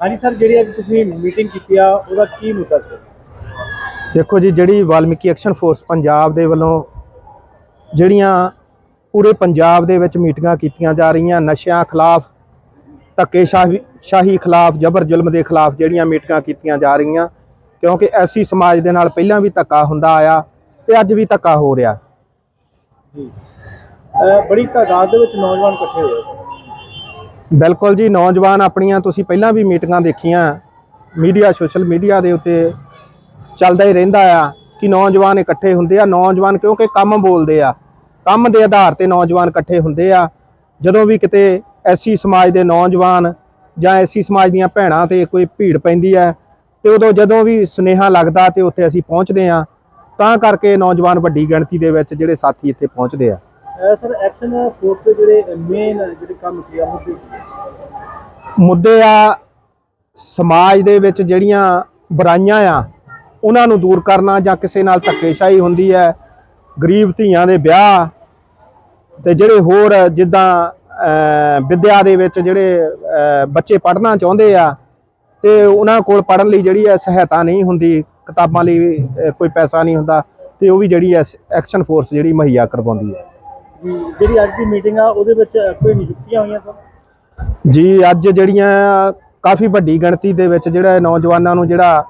ਹਾਂਜੀ ਸਰ ਜਿਹੜੀ ਅੱਜ ਤੁਸੀਂ ਮੀਟਿੰਗ ਕੀਤੀ ਆ ਉਹਦਾ ਕੀ ਮੁੱਦਾ ਸੀ? ਦੇਖੋ ਜੀ ਜਿਹੜੀ ਵਾਲਮੀਕੀ ਐਕਸ਼ਨ ਫੋਰਸ ਪੰਜਾਬ ਦੇ ਵੱਲੋਂ ਜਿਹੜੀਆਂ ਪੂਰੇ ਪੰਜਾਬ ਦੇ ਵਿੱਚ ਮੀਟਿੰਗਾਂ ਕੀਤੀਆਂ ਜਾ ਰਹੀਆਂ ਨਸ਼ਿਆਂ ਖਿਲਾਫ ਧੱਕੇਸ਼ਾਹੀ ਸ਼ਾਹੀ ਖਿਲਾਫ ਜ਼ਬਰ ਜ਼ੁਲਮ ਦੇ ਖਿਲਾਫ ਜਿਹੜੀਆਂ ਮੀਟਿੰਗਾਂ ਕੀਤੀਆਂ ਜਾ ਰਹੀਆਂ ਕਿਉਂਕਿ ਐਸੀ ਸਮਾਜ ਦੇ ਨਾਲ ਪਹਿਲਾਂ ਵੀ ਧੱਕਾ ਹੁੰਦਾ ਆਇਆ ਤੇ ਅੱਜ ਵੀ ਧੱਕਾ ਹੋ ਰਿਹਾ। ਜੀ। ਬੜੀ ਤਾਦਾਦ ਦੇ ਵਿੱਚ ਨੌਜਵਾਨ ਇਕੱਠੇ ਹੋਏ। ਬਿਲਕੁਲ ਜੀ, ਨੌਜਵਾਨ ਆਪਣੀਆਂ ਤੁਸੀਂ ਪਹਿਲਾਂ ਵੀ ਮੀਟਿੰਗਾਂ ਦੇਖੀਆਂ, ਮੀਡੀਆ, ਸੋਸ਼ਲ ਮੀਡੀਆ ਦੇ ਉੱਤੇ ਚੱਲਦਾ ਹੀ ਰਹਿੰਦਾ ਆ ਕਿ ਨੌਜਵਾਨ ਇਕੱਠੇ ਹੁੰਦੇ ਆ। ਨੌਜਵਾਨ ਕਿਉਂਕਿ ਕੰਮ ਬੋਲਦੇ ਆ, ਕੰਮ ਦੇ ਆਧਾਰ ਤੇ ਨੌਜਵਾਨ ਇਕੱਠੇ ਹੁੰਦੇ ਆ। ਜਦੋਂ ਵੀ ਕਿਤੇ ਐਸੀ ਸਮਾਜ ਦੇ ਨੌਜਵਾਨ ਜਾਂ ਐਸੀ ਸਮਾਜ ਦੀਆਂ ਭੈਣਾਂ ਤੇ ਕੋਈ ਭੀੜ ਪੈਂਦੀ ਹੈ ਤੇ ਉਦੋਂ ਜਦੋਂ ਵੀ ਸੁਨੇਹਾ ਲੱਗਦਾ ਤੇ ਉੱਥੇ ਅਸੀਂ ਪਹੁੰਚਦੇ ਆ, ਤਾਂ ਕਰਕੇ ਨੌਜਵਾਨ ਵੱਡੀ ਗਿਣਤੀ ਦੇ ਵਿੱਚ ਜਿਹੜੇ ਸਾਥੀ ਇੱਥੇ ਪਹੁੰਚਦੇ ਆ। ਸਰ ਐਕਸ਼ਨ ਫੋਰਸ ਦੇ ਜਿਹੜੇ ਮੇਨ ਜਿਹੜੇ ਕੰਮ ਕੀ ਆ ਮੁੱਦੇ ਆ? ਮੁੱਦੇ ਆ ਸਮਾਜ ਦੇ ਵਿੱਚ ਜਿਹੜੀਆਂ ਬੁਰਾਈਆਂ ਆ ਉਹਨਾਂ ਨੂੰ ਦੂਰ ਕਰਨਾ ਜਾਂ ਕਿਸੇ ਨਾਲ ਧੱਕੇਸ਼ਾਹੀ ਹੁੰਦੀ ਹੈ ਗਰੀਬ ਧੀਆਂ ਦੇ ਵਿਆਹ ਤੇ ਜਿਹੜੇ ਹੋਰ ਜਿੱਦਾਂ ਅਹ, ਵਿਦਿਆ ਦੇ ਵਿੱਚ ਜਿਹੜੇ ਬੱਚੇ ਪੜ੍ਹਨਾ ਚਾਹੁੰਦੇ ਆ ਤੇ ਉਹਨਾਂ ਕੋਲ ਪੜ੍ਹਨ ਲਈ ਜਿਹੜੀ ਹੈ ਸਹਾਇਤਾ ਨਹੀਂ ਹੁੰਦੀ ਕਿਤਾਬਾਂ ਲਈ ਕੋਈ ਪੈਸਾ ਨਹੀਂ ਹੁੰਦਾ ਤੇ ਉਹ ਵੀ ਜਿਹੜੀ ਹੈ ਐਕਸ਼ਨ ਫੋਰਸ ਜਿਹੜੀ ਮੁਹੱਈਆ ਕਰਵਾਉਂਦੀ ਹੈ ਜਿਹੜੀ ਅੱਜ ਦੀ ਮੀਟਿੰਗ ਆ, ਉਹਦੇ ਵਿੱਚ ਕੋਈ ਨਿਯੁਕਤੀਆਂ ਹੋਈਆਂ ਸਰ? ਜੀ, ਅੱਜ ਜਿਹੜੀਆਂ ਕਾਫੀ ਵੱਡੀ ਗਿਣਤੀ ਦੇ ਵਿੱਚ ਜਿਹੜਾ ਨੌਜਵਾਨਾਂ ਨੂੰ ਜਿਹੜਾ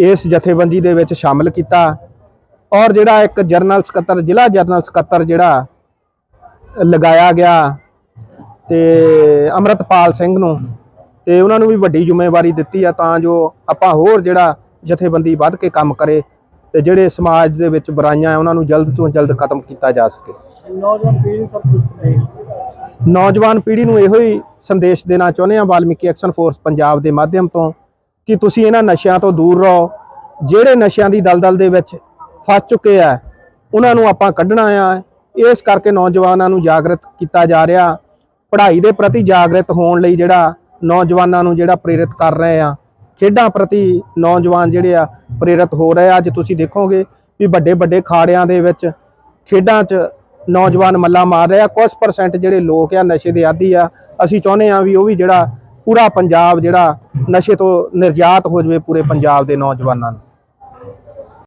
ਇਸ ਜਥੇਬੰਦੀ ਦੇ ਵਿੱਚ ਸ਼ਾਮਲ ਕੀਤਾ ਔਰ ਜਿਹੜਾ ਇੱਕ ਜਰਨਲ ਸਕੱਤਰ, ਜ਼ਿਲ੍ਹਾ ਜਰਨਲ ਸਕੱਤਰ ਜਿਹੜਾ ਲਗਾਇਆ ਗਿਆ ਤੇ ਅਮਰਤਪਾਲ ਸਿੰਘ ਨੂੰ ਤੇ ਉਹਨਾਂ ਨੂੰ ਵੀ ਵੱਡੀ ਜ਼ਿੰਮੇਵਾਰੀ ਦਿੱਤੀ ਆ ਤਾਂ ਜੋ ਆਪਾਂ ਹੋਰ ਜਿਹੜਾ ਜਥੇਬੰਦੀ ਵੱਧ ਕੇ ਕੰਮ ਕਰੇ। ਤੇ ਜਿਹੜੇ ਸਮਾਜ ਦੇ ਵਿੱਚ ਬੁਰਾਈਆਂ ਆ ਉਹਨਾਂ ਨੂੰ ਜਲਦ ਤੋਂ ਜਲਦ ਖਤਮ ਕੀਤਾ ਜਾ ਸਕੇ। ਨੌਜਵਾਨ ਪੀੜ੍ਹੀ ਨੂੰ ਸਭ ਕੁਝ ਨੇ ਨੌਜਵਾਨ ਪੀੜ੍ਹੀ ਨੂੰ ਇਹੋ ਹੀ ਸੰਦੇਸ਼ ਦੇਣਾ ਚਾਹੁੰਦੇ ਹਾਂ ਵਾਲਮੀਕੀ ਐਕਸ਼ਨ ਫੋਰਸ ਪੰਜਾਬ ਦੇ ਮਾਧਿਅਮ ਤੋਂ ਕਿ ਤੁਸੀਂ ਇਹਨਾਂ ਨਸ਼ਿਆਂ ਤੋਂ ਦੂਰ ਰਹੋ। ਜਿਹੜੇ ਨਸ਼ਿਆਂ ਦੀ ਦਲਦਲ ਦੇ ਵਿੱਚ ਫਸ ਚੁੱਕੇ ਆ ਉਹਨਾਂ ਨੂੰ ਆਪਾਂ ਕੱਢਣਾ ਆ। ਇਸ ਕਰਕੇ ਨੌਜਵਾਨਾਂ ਨੂੰ ਜਾਗਰਤ ਕੀਤਾ ਜਾ ਰਿਹਾ। ਪੜ੍ਹਾਈ ਦੇ ਪ੍ਰਤੀ ਜਾਗਰਤ ਹੋਣ ਲਈ ਜਿਹੜਾ ਨੌਜਵਾਨਾਂ ਨੂੰ ਜਿਹੜਾ ਪ੍ਰੇਰਿਤ ਕਰ ਰਹੇ ਆ ਖੇਡਾਂ ਪ੍ਰਤੀ ਨੌਜਵਾਨ ਜਿਹੜੇ ਆ ਪ੍ਰੇਰਿਤ ਹੋ ਰਹੇ ਆ। ਅੱਜ ਤੁਸੀਂ ਦੇਖੋਗੇ ਵੀ ਵੱਡੇ ਵੱਡੇ ਖਾੜਿਆਂ ਦੇ ਵਿੱਚ ਖੇਡਾਂ 'ਚ ਨੌਜਵਾਨ ਮੱਲਾ ਮਾਰ ਰਿਹਾ। ਕੁਝ ਪਰਸੈਂਟ ਜਿਹੜੇ ਲੋਕ ਆ ਨਸ਼ੇ ਦੇ ਆਦੀ ਆ। ਅਸੀਂ ਚਾਹੁੰਦੇ ਆ ਵੀ ਉਹ ਵੀ ਜਿਹੜਾ ਪੂਰਾ ਪੰਜਾਬ ਜਿਹੜਾ ਨਸ਼ੇ ਤੋਂ ਨਿਰਜਾਤ ਹੋ ਜਾਵੇ ਪੂਰੇ ਪੰਜਾਬ ਦੇ ਨੌਜਵਾਨਾਂ ਨੂੰ।